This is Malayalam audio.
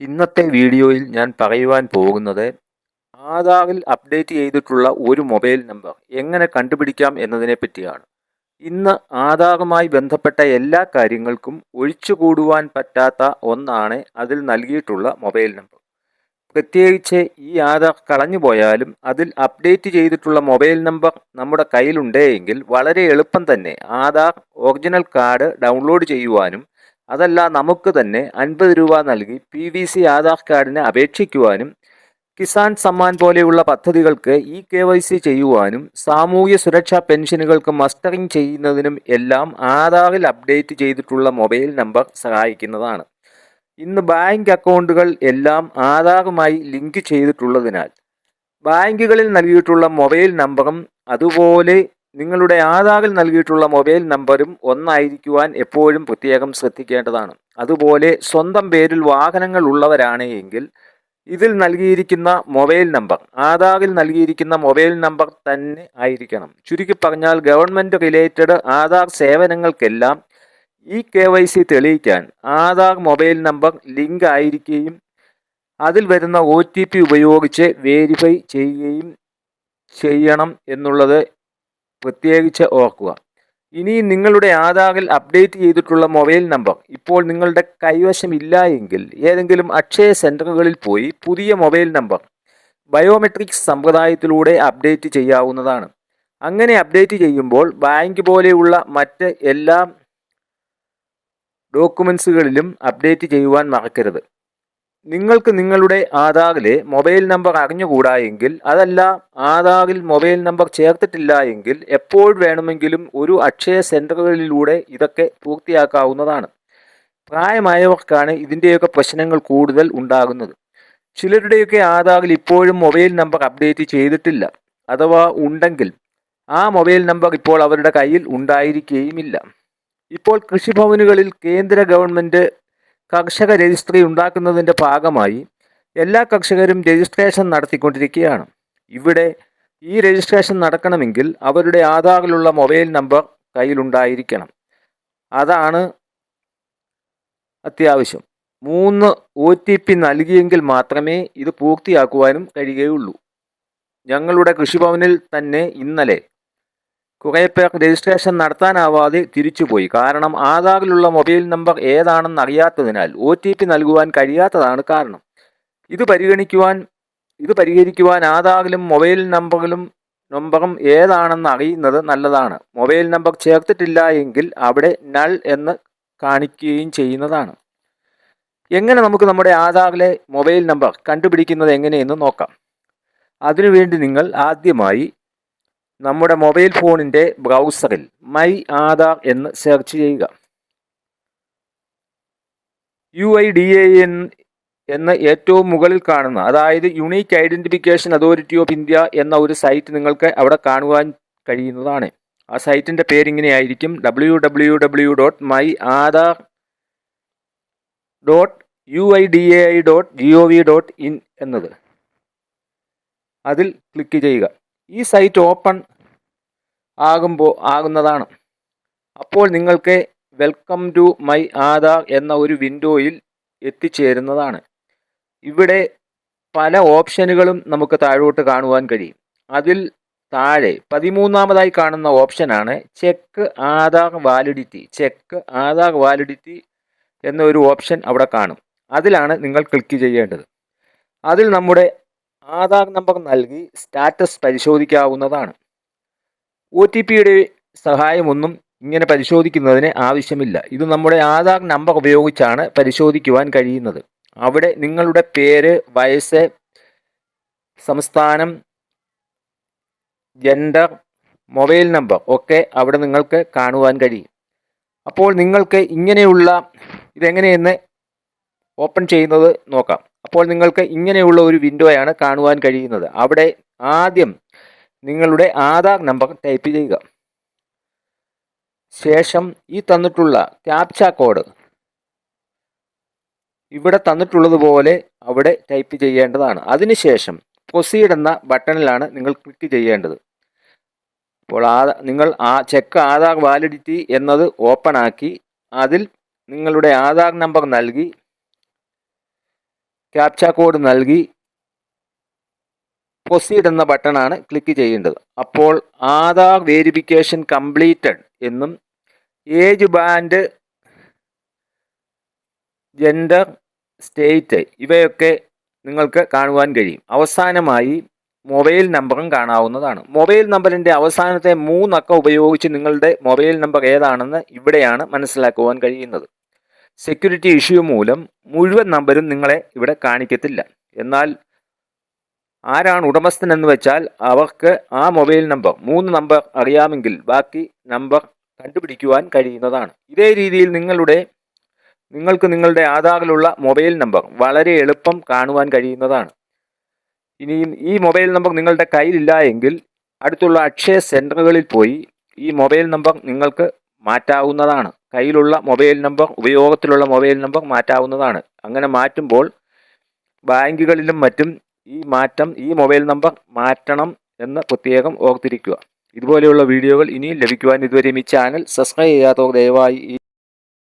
ഇന്നത്തെ വീഡിയോയിൽ ഞാൻ പറയുവാൻ പോകുന്നത് ആധാറിൽ അപ്ഡേറ്റ് ചെയ്തിട്ടുള്ള ഒരു മൊബൈൽ നമ്പർ എങ്ങനെ കണ്ടുപിടിക്കാം എന്നതിനെ പറ്റിയാണ്. ഇന്ന് ആധാറുമായി ബന്ധപ്പെട്ട എല്ലാ കാര്യങ്ങൾക്കും ഒഴിച്ചുകൂടുവാൻ പറ്റാത്ത ഒന്നാണ് അതിൽ നൽകിയിട്ടുള്ള മൊബൈൽ നമ്പർ. പ്രത്യേകിച്ച് ഈ ആധാർ കളഞ്ഞുപോയാലും അതിൽ അപ്ഡേറ്റ് ചെയ്തിട്ടുള്ള മൊബൈൽ നമ്പർ നമ്മുടെ കയ്യിലുണ്ടെങ്കിൽ വളരെ എളുപ്പം തന്നെ ആധാർ ഒറിജിനൽ കാർഡ് ഡൗൺലോഡ് ചെയ്യുവാനും അതല്ല നമുക്ക് തന്നെ അൻപത് രൂപ നൽകി പി വി സി ആധാർ കാർഡിന് അപേക്ഷിക്കുവാനും കിസാൻ സമ്മാൻ പോലെയുള്ള പദ്ധതികൾക്ക് ഇ കെ വൈ സി ചെയ്യുവാനും സാമൂഹ്യ സുരക്ഷാ പെൻഷനുകൾക്ക് മസ്റ്ററിംഗ് ചെയ്യുന്നതിനും എല്ലാം ആധാറിൽ അപ്ഡേറ്റ് ചെയ്തിട്ടുള്ള മൊബൈൽ നമ്പർ സഹായിക്കുന്നതാണ്. ഇന്ന് ബാങ്ക് അക്കൗണ്ടുകൾ എല്ലാം ആധാറുമായി ലിങ്ക് ചെയ്തിട്ടുള്ളതിനാൽ ബാങ്കുകളിൽ നൽകിയിട്ടുള്ള മൊബൈൽ നമ്പറും അതുപോലെ നിങ്ങളുടെ ആധാറിൽ നൽകിയിട്ടുള്ള മൊബൈൽ നമ്പറും ഒന്നായിരിക്കുവാൻ എപ്പോഴും പ്രത്യേകം ശ്രദ്ധിക്കേണ്ടതാണ്. അതുപോലെ സ്വന്തം പേരിൽ വാഹനങ്ങൾ ഉള്ളവരാണ് എങ്കിൽ ഇതിൽ നൽകിയിരിക്കുന്ന മൊബൈൽ നമ്പർ ആധാറിൽ നൽകിയിരിക്കുന്ന മൊബൈൽ നമ്പർ തന്നെ ആയിരിക്കണം. ചുരുക്കി പറഞ്ഞാൽ ഗവൺമെന്റ് റിലേറ്റഡ് ആധാർ സേവനങ്ങൾക്കെല്ലാം ഈ കെ വൈ സി തെളിയിക്കാൻ ആധാർ മൊബൈൽ നമ്പർ ലിങ്ക് ആയിരിക്കുകയും അതിൽ വരുന്ന ഒ ടി പി ഉപയോഗിച്ച് വേരിഫൈ ചെയ്യുകയും ചെയ്യണം എന്നുള്ളത് പ്രത്യേകിച്ച് ഓർക്കുക. ഇനി നിങ്ങളുടെ ആധാറിൽ അപ്ഡേറ്റ് ചെയ്തിട്ടുള്ള മൊബൈൽ നമ്പർ ഇപ്പോൾ നിങ്ങളുടെ കൈവശം ഇല്ല എങ്കിൽ ഏതെങ്കിലും അക്ഷയ സെന്ററുകളിൽ പോയി പുതിയ മൊബൈൽ നമ്പർ ബയോമെട്രിക്സ് സമ്പ്രദായത്തിലൂടെ അപ്ഡേറ്റ് ചെയ്യാവുന്നതാണ്. അങ്ങനെ അപ്ഡേറ്റ് ചെയ്യുമ്പോൾ ബാങ്ക് പോലെയുള്ള മറ്റ് എല്ലാ ഡോക്യുമെൻസുകളിലും അപ്ഡേറ്റ് ചെയ്യുവാൻ മറക്കരുത്. നിങ്ങൾക്ക് നിങ്ങളുടെ ആധാറിലെ മൊബൈൽ നമ്പർ അറിഞ്ഞുകൂടാ എങ്കിൽ അതല്ല ആധാറിൽ മൊബൈൽ നമ്പർ ചേർത്തിട്ടില്ല എങ്കിൽ എപ്പോൾ വേണമെങ്കിലും ഒരു അക്ഷയ സെന്ററുകളിലൂടെ ഇതൊക്കെ പൂർത്തിയാക്കാവുന്നതാണ്. പ്രായമായവർക്കാണ് ഇതിന്റെയൊക്കെ പ്രശ്നങ്ങൾ കൂടുതൽ ഉണ്ടാകുന്നത്. ചിലരുടെയൊക്കെ ആധാറിൽ ഇപ്പോഴും മൊബൈൽ നമ്പർ അപ്ഡേറ്റ് ചെയ്തിട്ടില്ല അഥവാ ഉണ്ടെങ്കിൽ ആ മൊബൈൽ നമ്പർ ഇപ്പോൾ അവരുടെ കയ്യിൽ ഉണ്ടായിരിക്കുകയുമില്ല ഇപ്പോൾ കൃഷിഭവനുകളിൽ കേന്ദ്ര ഗവൺമെന്റ് കർഷക രജിസ്ട്രി ഉണ്ടാക്കുന്നതിന്റെ ഭാഗമായി എല്ലാ കർഷകരും രജിസ്ട്രേഷൻ നടത്തിക്കൊണ്ടിരിക്കുകയാണ്. ഇവിടെ ഈ രജിസ്ട്രേഷൻ നടക്കണമെങ്കിൽ അവരുടെ ആധാറിലുള്ള മൊബൈൽ നമ്പർ കയ്യിലുണ്ടായിരിക്കണം. അതാണ് അത്യാവശ്യം. മൂന്ന് ഒ ടി പി നൽകിയെങ്കിൽ മാത്രമേ ഇത് പൂർത്തിയാക്കുവാനും കഴിയുകയുള്ളൂ. ഞങ്ങളുടെ കൃഷിഭവനിൽ തന്നെ ഇന്നലെ കുറേ പേർ രജിസ്ട്രേഷൻ നടത്താനാവാതെ തിരിച്ചുപോയി. കാരണം ആധാറിലുള്ള മൊബൈൽ നമ്പർ ഏതാണെന്ന് അറിയാത്തതിനാൽ ഒ ടി പി നൽകുവാൻ കഴിയാത്തതാണ് കാരണം. ഇത് പരിഗണിക്കുവാൻ ഇത് പരിഹരിക്കുവാൻ ആധാറിലും മൊബൈൽ നമ്പറിലും നമ്പറും ഏതാണെന്ന് അറിയുന്നത് നല്ലതാണ്. മൊബൈൽ നമ്പർ ചേർത്തിട്ടില്ല എങ്കിൽ അവിടെ നൾ എന്ന് കാണിക്കുകയും ചെയ്യുന്നതാണ്. എങ്ങനെ നമുക്ക് നമ്മുടെ ആധാറിലെ മൊബൈൽ നമ്പർ കണ്ടുപിടിക്കുന്നത് എങ്ങനെയെന്ന് നോക്കാം. അതിനുവേണ്ടി നിങ്ങൾ ആദ്യമായി നമ്മുടെ മൊബൈൽ ഫോണിന്റെ ബ്രൗസറിൽ മൈ ആധാർ എന്ന് സെർച്ച് ചെയ്യുക. U I D A N എന്ന ഏറ്റവും മുകളിൽ കാണുന്ന അതായത് unique identification authority of India എന്ന ഒരു സൈറ്റ് നിങ്ങൾക്ക് അവിടെ കാണുവാൻ കഴിയുന്നതാണ്. ആ സൈറ്റിന്റെ പേരിങ്ങനെയായിരിക്കും W W W dot my Aadhaar dot U I D A I dot G O V dot in എന്നത്. അതിൽ ക്ലിക്ക് ചെയ്യുക. ഈ സൈറ്റ് ഓപ്പൺ ആകുമ്പോൾ ആകുന്നതാണ്. അപ്പോൾ നിങ്ങൾക്ക് വെൽക്കം ടു മൈ ആധാർ എന്ന ഒരു വിൻഡോയിൽ എത്തിച്ചേരുന്നതാണ്. ഇവിടെ പല ഓപ്ഷനുകളും നമുക്ക് താഴോട്ട് കാണുവാൻ കഴിയും. അതിൽ താഴെ പതിമൂന്നാമതായി കാണുന്ന ഓപ്ഷനാണ് check Aadhaar validity check Aadhaar validity എന്നൊരു ഓപ്ഷൻ അവിടെ കാണും. അതിലാണ് നിങ്ങൾ ക്ലിക്ക് ചെയ്യേണ്ടത്. അതിൽ നമ്മുടെ ആധാർ നമ്പർ നൽകി സ്റ്റാറ്റസ് പരിശോധിക്കാവുന്നതാണ്. ഒ ടി പിയുടെ സഹായമൊന്നും ഇങ്ങനെ പരിശോധിക്കുന്നതിന് ആവശ്യമില്ല. ഇത് നമ്മുടെ ആധാർ നമ്പർ ഉപയോഗിച്ചാണ് പരിശോധിക്കുവാൻ കഴിയുന്നത്. അവിടെ നിങ്ങളുടെ പേര് വയസ്സ് സംസ്ഥാനം ജെൻഡർ മൊബൈൽ നമ്പർ ഒക്കെ അവിടെ നിങ്ങൾക്ക് കാണുവാൻ കഴിയും. അപ്പോൾ നിങ്ങൾക്ക് ഇങ്ങനെയുള്ള ഇതെങ്ങനെയെന്ന് ഓപ്പൺ ചെയ്യുന്നത് നോക്കാം. അപ്പോൾ നിങ്ങൾക്ക് ഇങ്ങനെയുള്ള ഒരു വിൻഡോയാണ് കാണുവാൻ കഴിയുന്നത്. അവിടെ ആദ്യം നിങ്ങളുടെ ആധാർ നമ്പർ ടൈപ്പ് ചെയ്യുക. ശേഷം ഈ തന്നിട്ടുള്ള ക്യാപ്ച കോഡ് ഇവിടെ തന്നിട്ടുള്ളതുപോലെ അവിടെ ടൈപ്പ് ചെയ്യേണ്ടതാണ്. അതിനുശേഷം പ്രൊസീഡ് എന്ന ബട്ടണിലാണ് നിങ്ങൾ ക്ലിക്ക് ചെയ്യേണ്ടത്. അപ്പോൾ ആ നിങ്ങൾ ആ ചെക്ക് ആധാർ വാലിഡിറ്റി എന്നത് ഓപ്പൺ ആക്കി അതിൽ നിങ്ങളുടെ ആധാർ നമ്പർ നൽകി ക്യാപ്ച കോഡ് നൽകി പ്രൊസീഡ് എന്ന ബട്ടണാണ് ക്ലിക്ക് ചെയ്യേണ്ടത്. അപ്പോൾ ആധാർ വേരിഫിക്കേഷൻ കംപ്ലീറ്റഡ് എന്നും ഏജ് ബാൻഡ് ജെൻഡർ സ്റ്റേറ്റ് ഇവയൊക്കെ നിങ്ങൾക്ക് കാണുവാൻ കഴിയും. അവസാനമായി മൊബൈൽ നമ്പറും കാണാവുന്നതാണ്. മൊബൈൽ നമ്പറിന്റെ അവസാനത്തെ മൂന്നക്കം ഉപയോഗിച്ച് നിങ്ങളുടെ മൊബൈൽ നമ്പർ ഏതാണെന്ന് ഇവിടെയാണ് മനസ്സിലാക്കുവാൻ കഴിയുന്നത്. സെക്യൂരിറ്റി ഇഷ്യൂ മൂലം മുഴുവൻ നമ്പരും നിങ്ങളെ ഇവിടെ കാണിക്കത്തില്ല. എന്നാൽ ആരാണ് ഉടമസ്ഥൻ എന്ന് വെച്ചാൽ അവർക്ക് ആ മൊബൈൽ നമ്പർ മൂന്ന് നമ്പർ അറിയാമെങ്കിൽ ബാക്കി നമ്പർ കണ്ടുപിടിക്കുവാൻ കഴിയുന്നതാണ്. ഇതേ രീതിയിൽ നിങ്ങളുടെ നിങ്ങൾക്ക് നിങ്ങളുടെ ആധാറിലുള്ള മൊബൈൽ നമ്പർ വളരെ എളുപ്പം കാണുവാൻ കഴിയുന്നതാണ്. ഇനിയും ഈ മൊബൈൽ നമ്പർ നിങ്ങളുടെ കയ്യിലില്ല എങ്കിൽ അടുത്തുള്ള അക്ഷയ സെന്ററുകളിൽ പോയി ഈ മൊബൈൽ നമ്പർ നിങ്ങൾക്ക് മാറ്റാവുന്നതാണ്. കയ്യിലുള്ള മൊബൈൽ നമ്പർ ഉപയോഗത്തിലുള്ള മൊബൈൽ നമ്പർ മാറ്റാവുന്നതാണ്. അങ്ങനെ മാറ്റുമ്പോൾ ബാങ്കുകളിലും മറ്റും ഈ മാറ്റം ഈ മൊബൈൽ നമ്പർ മാറ്റണം എന്ന് പ്രത്യേകം ഓർത്തിരിക്കുക. ഇതുപോലെയുള്ള വീഡിയോകൾ ഇനിയും ലഭിക്കുവാൻ ഇതുവരെയും ഈ ചാനൽ സബ്സ്ക്രൈബ് ചെയ്യാത്തവർ ദയവായി